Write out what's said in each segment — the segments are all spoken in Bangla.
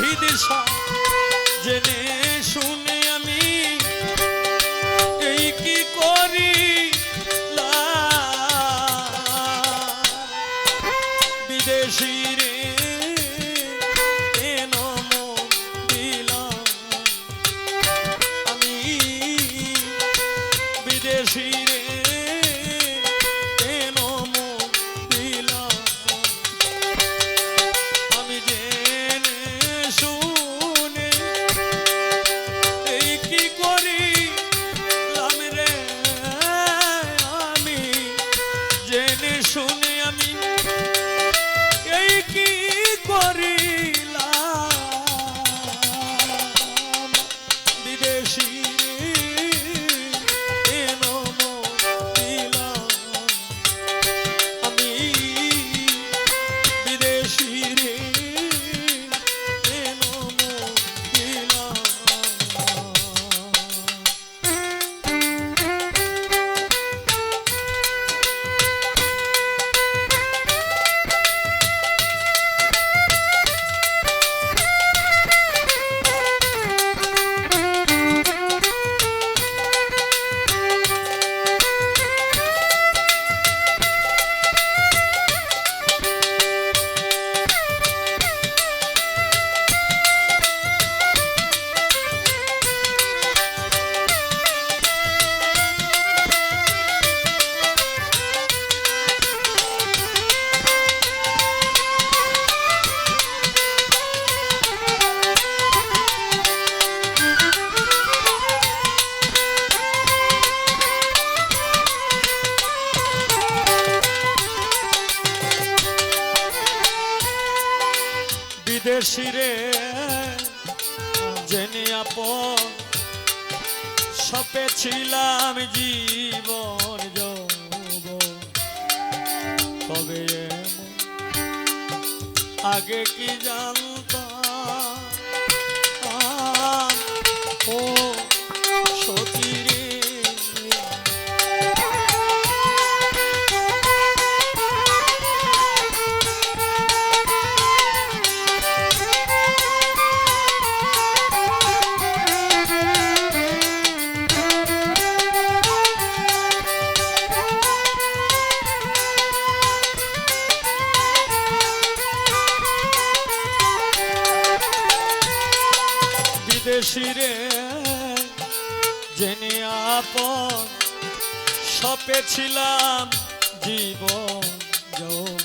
শহীদ জেনে শিরে জেনে আপন সপে ছিলাম জীবন যোগ তবে আগে কি জান শিরে জেনে আপন সপেছিলাম জীবন যৌ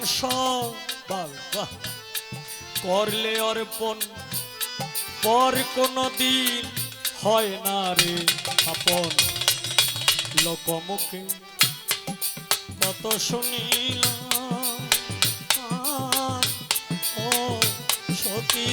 মাংস করলে অর্পণ পর কোনো দিন হয় না রে আপন। লোকমুখে কত ও সখী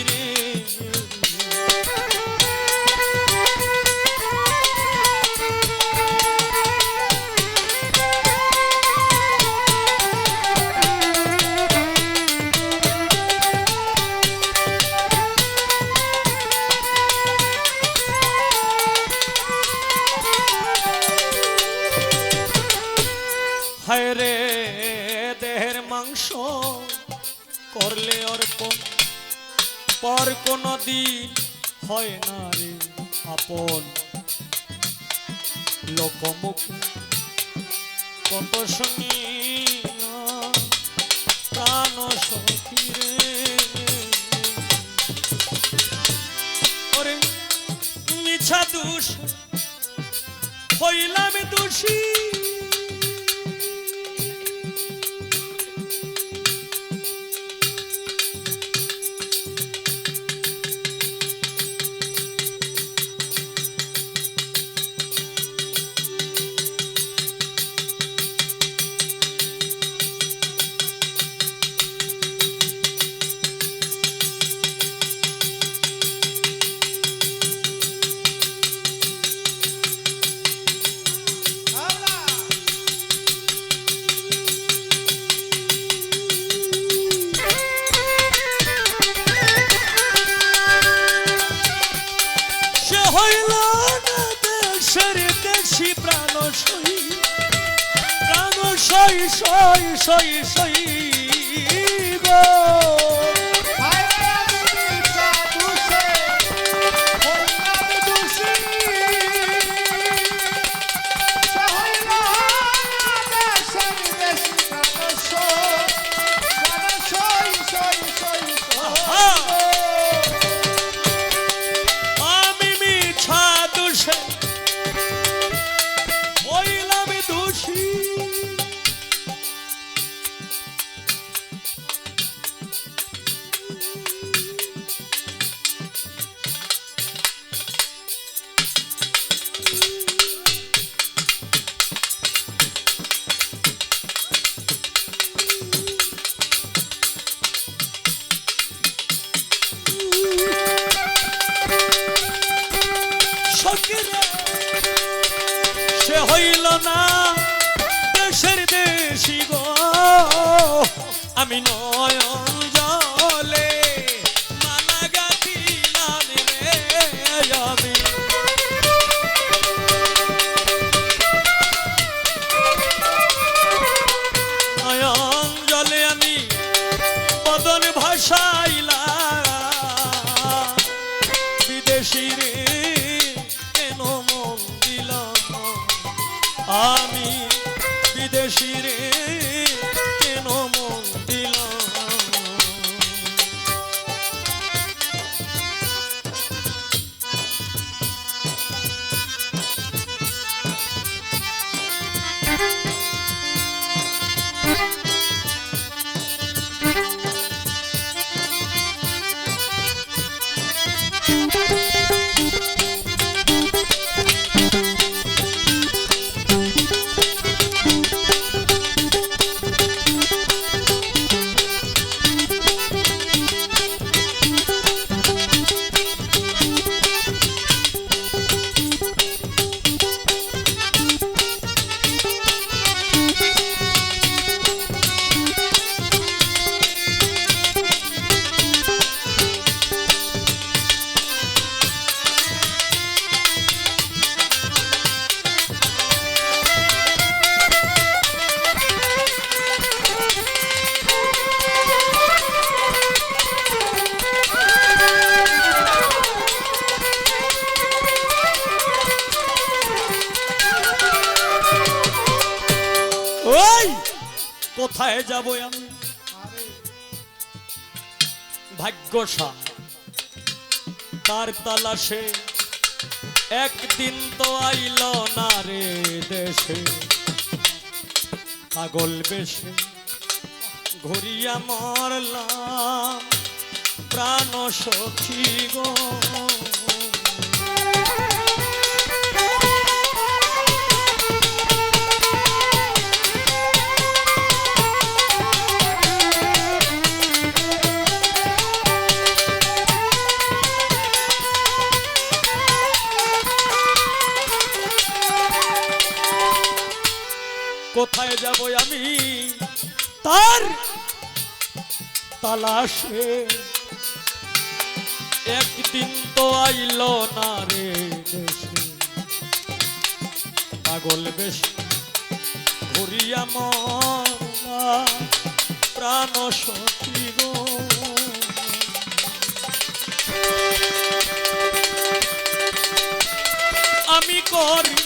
করলে অর্পণ, পর কোনো দিন হয় না রে আপন। লোকমুখে কত শুনিলাম, প্রাণ সখী রে। মিছা দোষ, হইলাম দোষী। হইল না দেশের দেশি প্রাণ সই সই সই সই গো। আমি কোথায় যাব আমি ভাগ্যসা তার তালাশে একদিন তো আইল না রে দেশে। পাগল বেশে ঘুরিয়া মরলাম। প্রাণ সখী গো। তালাশে একদিন তো আইল না রে দেশে। পাগল বেশ ঘুরিয়া প্রাণ গো। আমি করি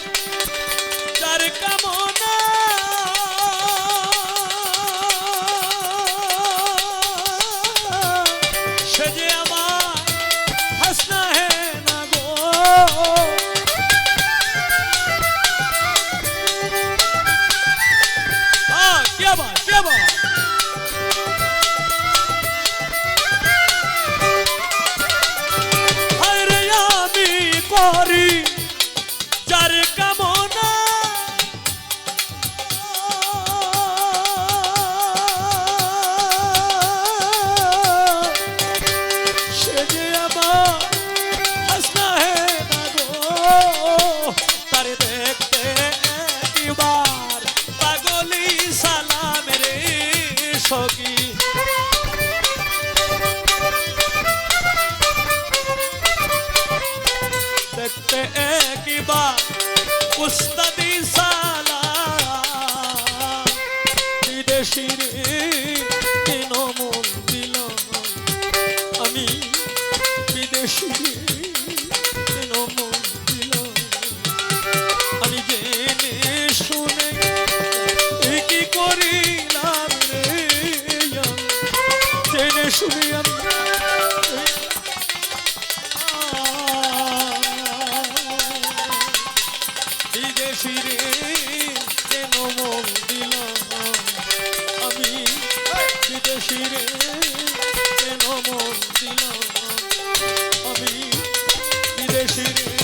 বিদেশি রে বিদেশি রে কেন মন দিল? আমি বিদেশি রে কেন মন দিল? আমি বিদেশি রে